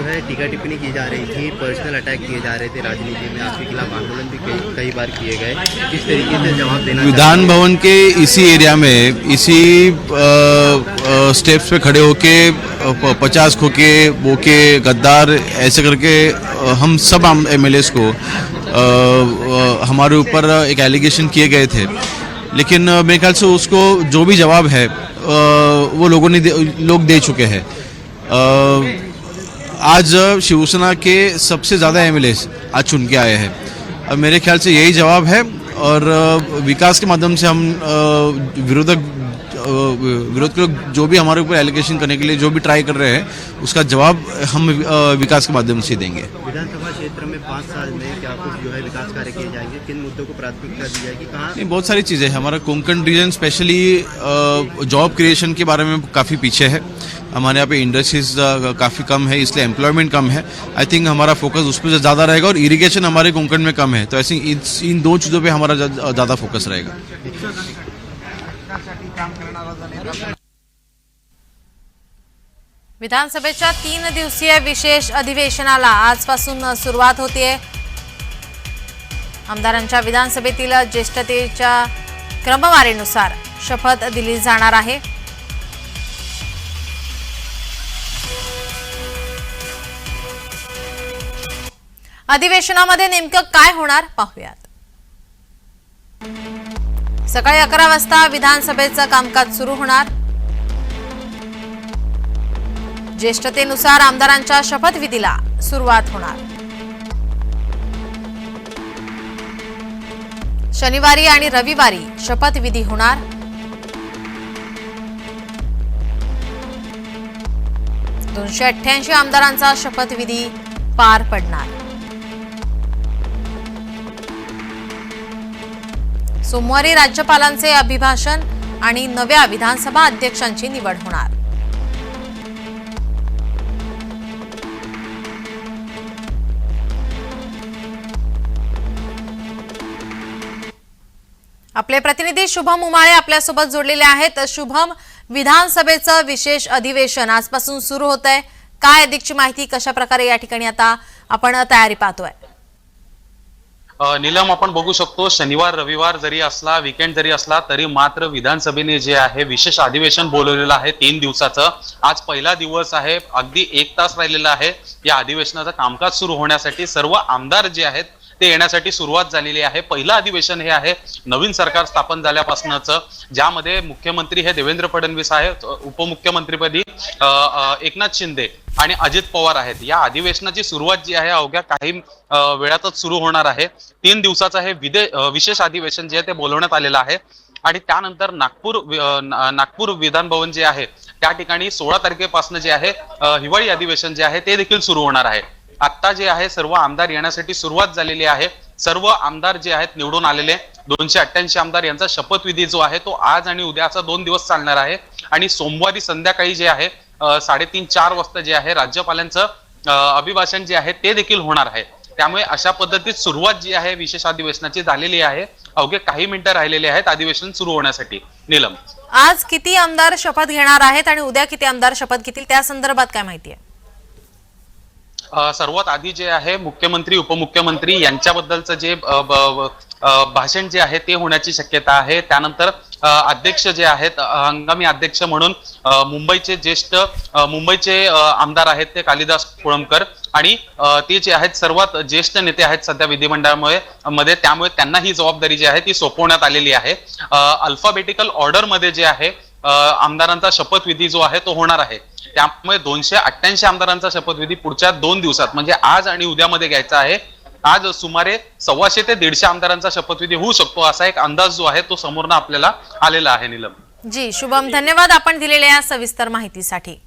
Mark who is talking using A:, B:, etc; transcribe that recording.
A: जो है टीका टिप्पणी की जा रही थी पर्सनल अटैक किए जा रहे थे राजनीति में आपके खिलाफ आंदोलन भी कई कई बार किए गए। किस तरीके से जवाब देना
B: विधान भवन के इसी एरिया में इसी स्टेप्स पे खड़े होके पचास खोके बोके गद्दार ऐसे करके हम सब एम एल को अ, हमारे ऊपर एक एलिगेशन किए गए थे। लेकिन मेरे ख्याल से उसको जो भी जवाब है वो लोगों ने दे, लोग दे चुके हैं। आज शिवसेना के सबसे ज़्यादा एमएलए आज चुन के आए हैं। अब मेरे ख्याल से यही जवाब है और विकास के माध्यम से हम विरोधक विरोध के लोग जो भी हमारे ऊपर एलिगेशन करने के लिए जो भी ट्राई कर रहे हैं उसका जवाब हम विकास के माध्यम से देंगे।
A: विधानसभा क्षेत्र में पाँच साल में क्या कुछ जो है विकास कार्य किए जाएँगे? किन मुद्दों को प्राथमिकता दी जाएगी? कहाँ?
B: नहीं बहुत सारी चीज़ें हैं। हमारा Konkan region specially job creation के बारे में काफ़ी पीछे है। हमारे यहाँ पे इंडस्ट्रीज काफ़ी कम है इसलिए एम्प्लॉयमेंट कम है। आई थिंक हमारा फोकस उस पर ज़्यादा रहेगा और इरिगेशन हमारे कोंकण में कम है। तो ऐसे इन इन दो चीज़ों पे हमारा ज़्यादा फोकस रहेगा।
C: विधानसभेच्या तीन दिवसीय विशेष अधिवेशनाला आजपासून सुरुवात होतीये आमदारांच्या विधानसभेतील ज्येष्ठतेच्या क्रमवारीनुसार शपथ दिली जाणार आहे. अधिवेशनामध्ये नेमकं काय होणार पाहूयात. सकाळी अकरा वाजता विधानसभेचं कामकाज सुरू होणार. ज्येष्ठतेनुसार आमदारांच्या शपथविधीला सुरुवात होणार. शनिवारी आणि रविवारी शपथविधी होणार. दोनशे अठ्ठ्याऐंशी आमदारांचा शपथविधी पार पडणार. सोमवारी राज्यपालांचे अभिभाषण आणि नव्या विधानसभा अध्यक्षांची निवड होणार. आपले प्रतिनिधी शुभम उमाळे आपल्यासोबत जोडलेले आहेत. शुभम विधानसभेचं विशेष अधिवेशन आजपासून सुरू होत आहे काय अधिकची माहिती कशा प्रकारे या ठिकाणी आता आपण तयारी पाहतोय?
D: नीलम आपण बघू शकतो शनिवार रविवार जरी असला विकेंड जरी असला तरी मात्र विधानसभेने जे आहे विशेष अधिवेशन बोलवलेलं आहे तीन दिवसाचं. आज पहिला दिवस आहे अगदी एक तास राहिलेला आहे या अधिवेशनाचं कामकाज सुरू होण्यासाठी सर्व आमदार जे आहेत ते येण्यासाठी सुरुवात झालेली आहे. पहिलं अधिवेशन हे आहे नवीन सरकार स्थापन झाल्यापासूनच ज्यामध्ये मुख्यमंत्री हे देवेंद्र फडणवीस आहेत उपमुख्यमंत्रीपदी एकनाथ शिंदे आणि अजित पवार आहेत. या अधिवेशनाची सुरुवात जी आहे अवघ्या काही वेळातच सुरू होणार आहे. तीन दिवसाचं हे विदे विशेष अधिवेशन जे आहे ते बोलवण्यात आलेलं आहे. आणि त्यानंतर नागपूर नागपूर विधान भवन जे आहे त्या ठिकाणी सोळा तारखेपासून जे आहे हिवाळी अधिवेशन जे आहे ते देखील सुरू होणार आहे. आता जे आहे सर्व आमदार येण्यासाठी सुरुवात झालेली आहे. सर्व आमदार जे आहेत निवडून आलेले. दोनशे अठ्ठ्याऐंशी आमदार यांचा शपथविधी जो आहे तो आज आणि उद्या असा दोन दिवस चालणार आहे. आणि सोमवारी संध्याकाळी जे आहे साडेतीन चार वाजता जे आहे राज्यपालांचं अभिभाषण जे आहे ते देखील होणार आहे. त्यामुळे अशा पद्धतीत सुरुवात जी आहे विशेष अधिवेशनाची झालेली आहे. अवघे काही मिनिटं राहिलेले आहेत अधिवेशन सुरू होण्यासाठी. नीलम.
C: आज किती आमदार शपथ घेणार आहेत आणि उद्या किती आमदार शपथ घेतील? त्या संदर्भात काय माहिती आहे?
D: सर्वात आधी जे आहे मुख्यमंत्री उपमुख्यमंत्री यांच्याबद्दलचं जे भाषण जे आहे ते होण्याची शक्यता आहे. त्यानंतर अध्यक्ष जे आहेत हंगामी अध्यक्ष म्हणून मुंबईचे ज्येष्ठ मुंबईचे आमदार आहेत ते कालिदास कोळंबकर आणि ते जे आहेत सर्वात ज्येष्ठ नेते आहेत सध्या विधिमंडळामुळे मध्ये. त्यामुळे त्यांना ही जबाबदारी जी आहे ती सोपवण्यात आलेली आहे. अल्फाबेटिकल ऑर्डरमध्ये जे आहे आमदारांचा शपथविधी जो आहे तो होणार आहे. त्यामुळे दोनशे अठ्ठ्याऐंशी आमदारांचा शपथविधी पुढच्या दोन दिवसात म्हणजे आज आणि उद्यामध्ये घ्यायचा आहे. आज सुमारे सव्वाशे ते दीडशे आमदारांचा शपथविधी होऊ शकतो असा एक अंदाज जो आहे तो समोरनं आपल्याला आलेला आहे निलम.
C: जी शुभम धन्यवाद आपण दिलेल्या या सविस्तर माहितीसाठी.